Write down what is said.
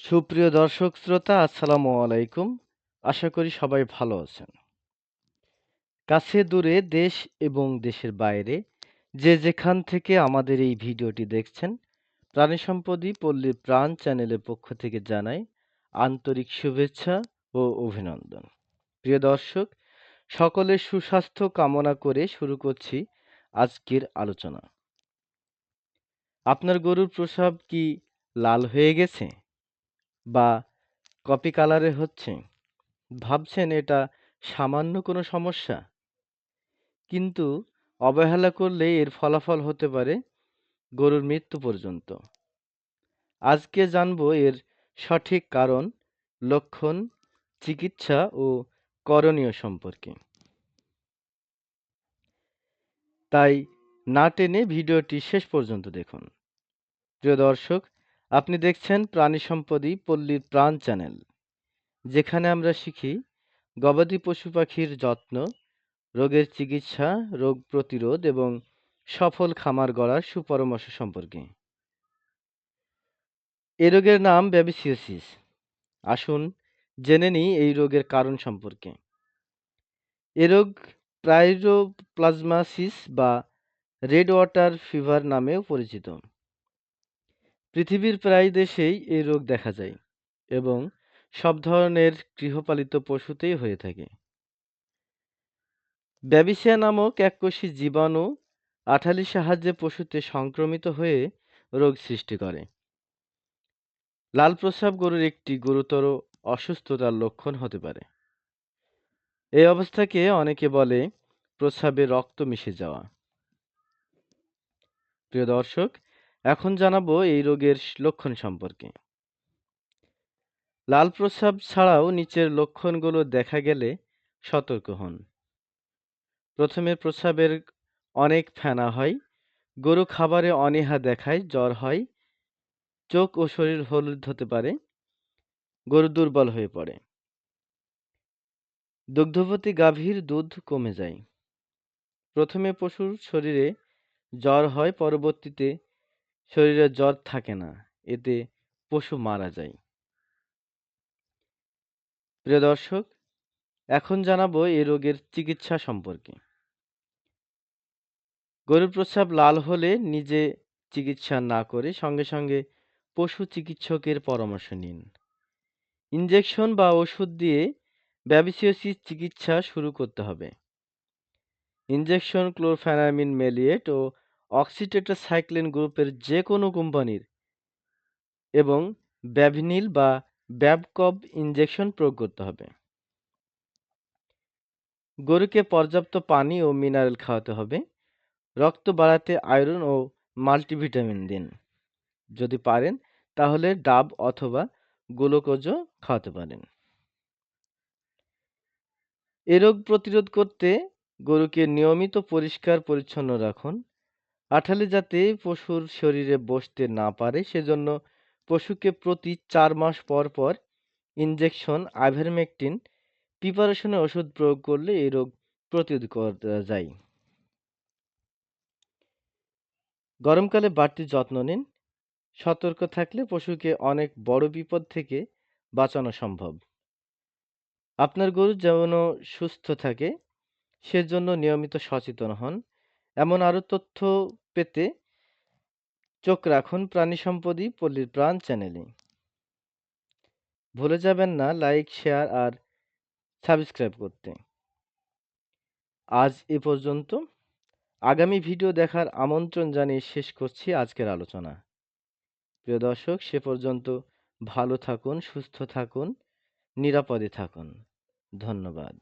সুপ্রিয় দর্শক, শ্রোতা, আসসালামু আলাইকুম। আশা করি সবাই ভালো আছেন। কাছে দূরে দেশ এবং দেশের বাইরে যে যেখান থেকে আমাদের এই ভিডিওটি দেখছেন, প্রাণী সম্পদই পল্লীর প্রাণ চ্যানেলের পক্ষ থেকে জানাই আন্তরিক শুভেচ্ছা ও অভিনন্দন। প্রিয় দর্শক, সকলের সুস্বাস্থ্য কামনা করে শুরু করছি আজকের আলোচনা। আপনার গরুর প্রসাব কি লাল হয়ে গেছে? বা কপি কালারে হচ্ছে, ভাবছেন এটা সামান্য কোনো সমস্যা? কিন্তু অবহেলা করলে এর ফলাফল হতে পারে গরুর মৃত্যু পর্যন্ত। আজকে জানব এর সঠিক কারণ, লক্ষণ, চিকিৎসা ও করণীয় সম্পর্কে। তাই না টেনে ভিডিওটি শেষ পর্যন্ত দেখুন। প্রিয় দর্শক আপনি দেখছেন প্রাণী সম্পদই পল্লীর প্রাণ চ্যানেল। যেখানে আমরা শিখি গবাদি পশু পাখির যত্ন, রোগের চিকিৎসা, রোগ প্রতিরোধ এবং সফল খামার গড়ার সুপরামর্শ সম্পর্কে। এ রোগের নাম ব্যাবিসিওসিস আসুন জেনে নিই এই রোগের কারণ সম্পর্কে। এ রোগ প্লাজমাসিস বা রেড ওয়াটার ফিভার নামেও পরিচিত। পৃথিবীর প্রায় দেশেই এই রোগ দেখা যায় এবং সব ধরনের গৃহপালিত পশুতেই হয়ে থাকে। ব্যাবিসিয়া নামক এককোষী জীবাণু আঠালির সাহায্যে পশুতে সংক্রমিত হয়ে রোগ সৃষ্টি করে। লাল প্রস্রাব গরুর একটি গুরুতর অসুস্থতার লক্ষণ হতে পারে। এই অবস্থাকে অনেকে বলে প্রস্রাবে রক্ত মিশে যাওয়া। প্রিয় দর্শক এখন জানাব এই রোগের লক্ষণ সম্পর্কে। লাল প্রস্রাব ছাড়াও নিচের লক্ষণগুলো দেখা গেলে সতর্ক হন। প্রথমে প্রস্রাবের অনেক ফেনা হয়, গরু খাবারে অনীহা দেখায়, জ্বর হয়, চোখ ও শরীর হলুদ হতে পারে, গরু দুর্বল হয়ে পড়ে। দুগ্ধবতী গাভীর দুধ কমে যায়। প্রথমে পশুর শরীরে জ্বর হয়, পরবর্তীতে শরীরে জ্বর থাকে না, এতে পশু মারা যায়। প্রিয় দর্শক, এখন জানাব এই রোগের চিকিৎসা সম্পর্কে। গরুর প্রস্রাব লাল হলে নিজে চিকিৎসা না করে সঙ্গে সঙ্গে পশু চিকিৎসকের পরামর্শ নিন। ইনজেকশন বা ওষুধ দিয়ে ব্যাবিসিওসিস চিকিৎসা শুরু করতে হবে। ইনজেকশন, ক্লোরফেনামিন, মেলিয়েট ও অক্সিটেট্রাসাইক্লিন গ্রুপের যে কোনো কোম্পানির এবং ব্যাভিনিল বা ব্যাবকব ইনজেকশন প্রয়োগ করতে হবে। গরুকে পর্যাপ্ত পানি ও মিনারেল খাওয়াতে হবে। রক্ত বাড়াতে আয়রন ও মাল্টিভিটামিন দিন। যদি পারেন, তাহলে ডাব অথবা গ্লুকোজও খাওয়াতে পারেন। এ রোগ প্রতিরোধ করতে গরুকে নিয়মিত পরিষ্কার পরিচ্ছন্ন রাখুন। আঠালে যাতে পশুর শরীরে বসতে না পারে, সেজন্য পশুকে প্রতি চার মাস পর পর ইনজেকশন আইভারমেকটিন প্রিপারেশনের ওষুধ প্রয়োগ করলে এই রোগ প্রতিরোধ করা যায়। গরমকালে বাড়তি যত্ন নিন। সতর্ক থাকলে পশুকে অনেক বড় বিপদ থেকে বাঁচানো সম্ভব। আপনার গরু যেন সুস্থ থাকে, সেজন্য নিয়মিত সচেতন হন। এমন আরও তথ্য পেতে চোখ রাখুন প্রাণী সম্পদই পল্লীর প্রাণ চ্যানেলে ভুলে যাবেন না লাইক, শেয়ার আর সাবস্ক্রাইব করতে। আজ এ পর্যন্ত। আগামী ভিডিও দেখার আমন্ত্রণ জানিয়ে শেষ করছি আজকের আলোচনা। প্রিয় দর্শক, সে পর্যন্ত ভালো থাকুন, সুস্থ থাকুন, নিরাপদে থাকুন। ধন্যবাদ।